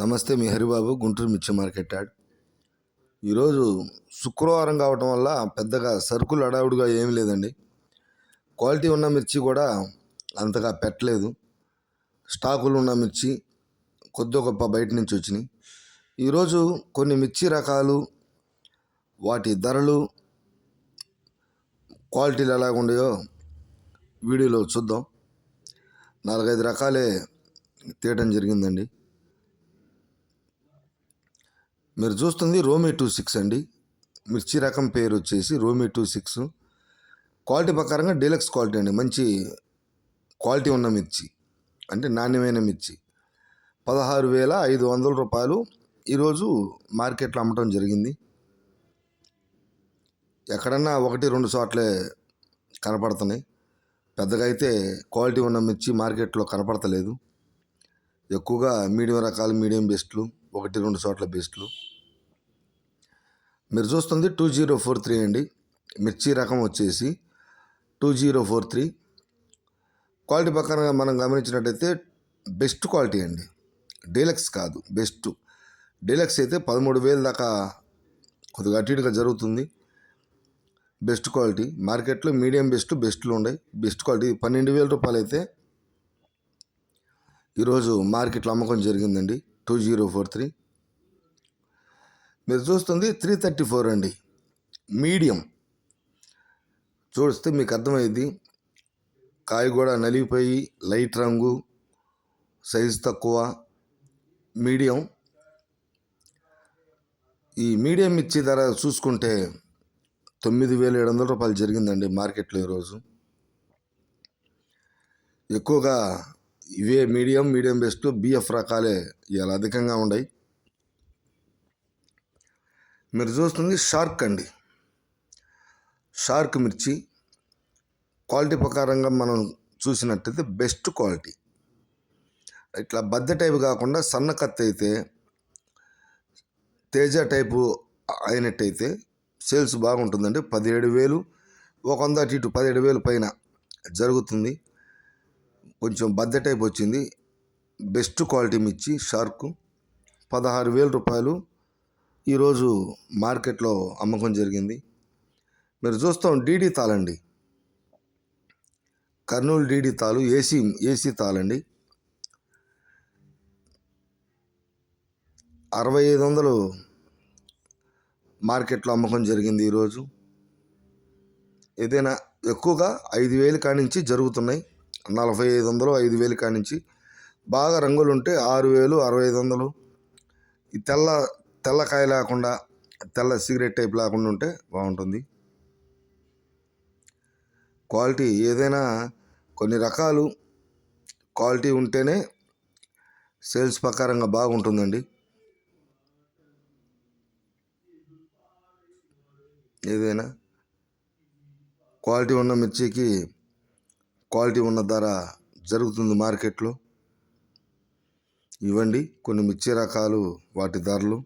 నమస్తే మీ హరిబాబు గుంటూరు మిర్చి market add. ఈరోజు శుక్రవారం కావటం వల్ల పెద్దగా సరుకులు అడావుడిగా ఏమీ లేదండి. క్వాలిటీ ఉన్న మిర్చి కూడా అంతగా పెట్టలేదు. స్టాకులు ఉన్న మిర్చి కొద్ది గొప్ప బయట నుంచి వచ్చినాయి. ఈరోజు కొన్ని మిర్చి రకాలు వాటి ధరలు క్వాలిటీలు ఎలాగ ఉన్నాయో వీడియోలో చూద్దాం. నాలుగైదు రకాలే తీయటం జరిగిందండి. మీరు చూస్తుంది రోమీ టూ సిక్స్ అండి. మిర్చి రకం పేరు వచ్చేసి రోమీ టూ సిక్స్. క్వాలిటీ ప్రకారంగా డీలక్స్ క్వాలిటీ అండి. మంచి క్వాలిటీ ఉన్న మిర్చి. అంటే నాణ్యమైన మిర్చి. పదహారు వేల ఐదు వందల రూపాయలు ఈరోజు మార్కెట్లో అమ్మటం జరిగింది. ఎక్కడన్నా ఒకటి రెండు చోట్లే కనపడుతున్నాయి. పెద్దగా అయితే క్వాలిటీ ఉన్న మిర్చి మార్కెట్లో కనపడతలేదు. ఎక్కువగా మీడియం రకాలు మీడియం బెస్ట్లు. ఒకటి రెండు చోట్ల బెస్ట్లు. మీరు చూస్తుంది టూ జీరో ఫోర్ త్రీ అండి. మిర్చి రకం వచ్చేసి two zero four three. Quality పక్కన మనం గమనించినట్టయితే బెస్ట్ క్వాలిటీ అండి. డీలక్స్ కాదు బెస్ట్. డీలక్స్ అయితే పదమూడు వేలు దాకా కొద్దిగా అటు ఇటుగా జరుగుతుంది. Best quality. మార్కెట్లో మీడియం బెస్ట్ బెస్ట్లు ఉన్నాయి. బెస్ట్ క్వాలిటీ పన్నెండు వేల రూపాయలు అయితే ఈరోజు మార్కెట్లో అమ్మకం జరిగిందండి. Two zero four three. మీరు చూస్తుంది త్రీ థర్టీ ఫోర్ అండి. మీడియం. చూస్తే మీకు అర్థమైంది. కాయ కూడా నలిగిపోయి లైట్ రంగు సైజు తక్కువ మీడియం. ఈ మీడియం మిర్చి ధర చూసుకుంటే తొమ్మిది వేల ఏడు వందల రూపాయలు జరిగిందండి మార్కెట్లో ఈరోజు. ఎక్కువగా ఇవే మీడియం మీడియం బెస్ట్ బిఎఫ్ రకాలే ఇలా అధికంగా ఉన్నాయి మీరు చూస్తుంది షార్క్ అండి. షార్క్ మిర్చి క్వాలిటీ ప్రకారంగా మనం చూసినట్టయితే బెస్ట్ క్వాలిటీ. ఇట్లా బద్ద టైపు కాకుండా సన్న కత్తి అయితే తేజ టైపు అయినట్టయితే సేల్స్ బాగుంటుందండి. పదిహేడు వేలు ఒక వంద అటు ఇటు పదిహేడు వేలు పైన జరుగుతుంది. కొంచెం బద్ద టైప్ వచ్చింది. బెస్ట్ క్వాలిటీ మిర్చి షార్క్ పదహారు వేల రూపాయలు. ఈరోజు మార్కెట్లో అమ్మకం జరిగింది. మీరు చూస్తాం డీడీ తాళండి కర్నూలు డీడీ తాలు ఏసీ ఏసీ తాళండి అరవై ఐదు వందలు మార్కెట్లో అమ్మకం జరిగింది ఈరోజు ఏదైనా ఎక్కువగా ఐదు వేలు కానించి జరుగుతున్నాయి. నలభై ఐదు వందలు ఐదు వేలు కానించి బాగా రంగులు ఉంటే ఆరు వేలు అరవై ఐదు వందలు. ఈ తెల్ల తెల్లకాయ లేకుండా తెల్ల సిగరెట్ టైప్ లేకుండా ఉంటే బాగుంటుంది. క్వాలిటీ ఏదైనా కొన్ని రకాలు క్వాలిటీ ఉంటేనే సేల్స్ ప్రకారంగా బాగుంటుందండి. ఏదైనా క్వాలిటీ ఉన్న మిర్చికి క్వాలిటీ ఉన్న ధర జరుగుతుంది మార్కెట్లో. ఇవ్వండి. కొన్ని మిర్చి రకాలు వాటి ధరలు.